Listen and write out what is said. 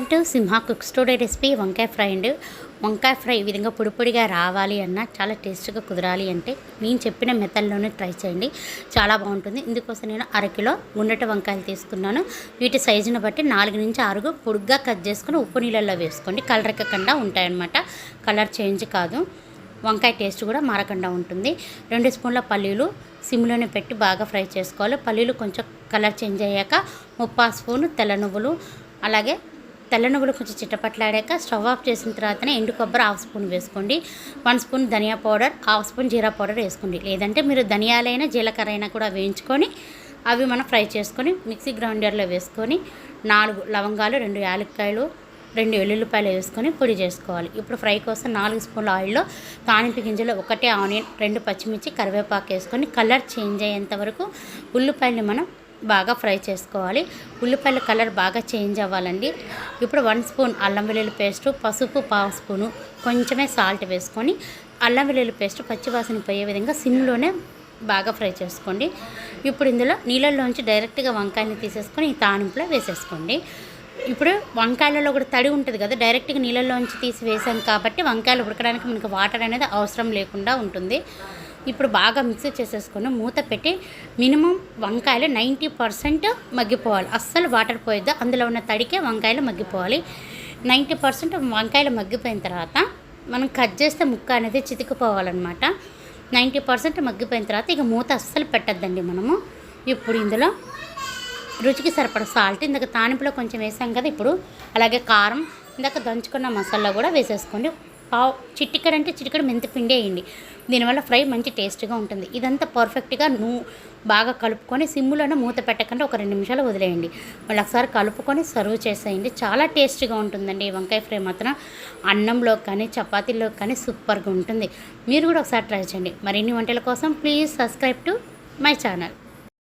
Welcome to Simha cook studio recipe. వంకాయ fry అండి. వంకాయ ఫ్రై ఈ విధంగా పొడిపొడిగా రావాలి అన్న చాలా టేస్ట్గా కుదరాలి అంటే నేను చెప్పిన మెథడ్లోనే ట్రై చేయండి. చాలా బాగుంటుంది. ఇందుకోసం నేను అరకిలో గుండెట వంకాయలు తీసుకున్నాను. వీటి సైజుని బట్టి నాలుగు నుంచి ఆరుగు పొడుగ్గా కట్ చేసుకుని ఉప్పు నీళ్ళల్లో వేసుకోండి. కలర్ ఎక్కకుండా ఉంటాయన్నమాట. కలర్ చేంజ్ కాదు. వంకాయ టేస్ట్ కూడా మారకుండా ఉంటుంది. రెండు స్పూన్ల పల్లీలు సిమ్లోనే పెట్టి బాగా ఫ్రై చేసుకోవాలి. పల్లీలు కొంచెం కలర్ చేంజ్ అయ్యాక ముప్పా స్పూను తెల్ల నువ్వులు అలాగే తెల్లనువ్వులు కొంచెం చిట్టపట్లాడాక స్టవ్ ఆఫ్ చేసిన తర్వాతనే ఎండు కొబ్బరి హాఫ్ స్పూన్ వేసుకోండి. వన్ స్పూన్ ధనియా పౌడర్ హాఫ్ స్పూన్ జీరా పౌడర్ వేసుకోండి. లేదంటే మీరు ధనియాలైనా జీలకర్ర అయినా కూడా వేయించుకొని అవి మనం ఫ్రై చేసుకొని మిక్సీ గ్రైండర్లో వేసుకొని నాలుగు లవంగాలు రెండు యాలక్కాయలు రెండు వెల్లుల్లిపాయలు వేసుకొని పొడి చేసుకోవాలి. ఇప్పుడు ఫ్రై కోసం నాలుగు స్పూన్ల ఆయిల్లో తానింపు గింజలు ఒకటే ఆనియన్ రెండు పచ్చిమిర్చి కరివేపాకు వేసుకొని కలర్ చేంజ్ అయ్యేంత వరకు ఉల్లిపాయలు మనం బాగా ఫ్రై చేసుకోవాలి. ఉల్లిపాయల కలర్ బాగా చేంజ్ అవ్వాలండి. ఇప్పుడు వన్ స్పూన్ అల్లం వెల్లుల్లి పేస్ట్ పసుపు పావు స్పూను కొంచెమే సాల్ట్ వేసుకొని అల్లం వెల్లుల్లి పేస్ట్ పచ్చివాసన పోయే విధంగా సిమ్లోనే బాగా ఫ్రై చేసుకోండి. ఇప్పుడు ఇందులో నీళ్ళల్లోంచి డైరెక్ట్గా వంకాయని తీసేసుకొని ఈ తానింపులో వేసేసుకోండి. ఇప్పుడు వంకాయలలో కూడా తడి ఉంటుంది కదా డైరెక్ట్గా నీళ్ళల్లోంచి తీసి వేసాం కాబట్టి వంకాయలు ఉడకడానికి మనకు వాటర్ అనేది అవసరం లేకుండా ఉంటుంది. ఇప్పుడు బాగా మిక్స్ చేసేసుకొని మూత పెట్టి మినిమం వంకాయలు నైంటీ పర్సెంట్ మగ్గిపోవాలి. అస్సలు వాటర్ పోయొద్దు. అందులో ఉన్న తడికే వంకాయలు మగ్గిపోవాలి. నైంటీ పర్సెంట్ వంకాయలు మగ్గిపోయిన తర్వాత మనం కట్ చేస్తే ముక్క అనేది చితికిపోవాలన్నమాట. నైంటీ పర్సెంట్ మగ్గిపోయిన తర్వాత ఇక మూత అస్సలు పెట్టద్దండి మనము. ఇప్పుడు ఇందులో రుచికి సరిపడ సాల్ట్ ఇందాక తానింపులో కొంచెం వేసాం కదా ఇప్పుడు. అలాగే కారం ఇందాక దంచుకున్న మసాలా కూడా వేసేసుకోండి. పావు చిట్టికడ అంటే చిటికడ మెంతిపిండి వేయండి. దీనివల్ల ఫ్రై మంచి టేస్ట్గా ఉంటుంది. ఇదంతా పర్ఫెక్ట్గా నూ బాగా కలుపుకొని సిమ్ములోనే మూత పెట్టకుండా ఒక రెండు నిమిషాలు వదిలేయండి. మళ్ళీ ఒకసారి కలుపుకొని సర్వ్ చేసేయండి. చాలా టేస్ట్గా ఉంటుందండి ఈ వంకాయ ఫ్రై మాత్రం. అన్నంలో కానీ చపాతీలో కానీ సూపర్గా ఉంటుంది. మీరు కూడా ఒకసారి ట్రై చేయండి. మరిన్ని వంటల కోసం please subscribe to my channel.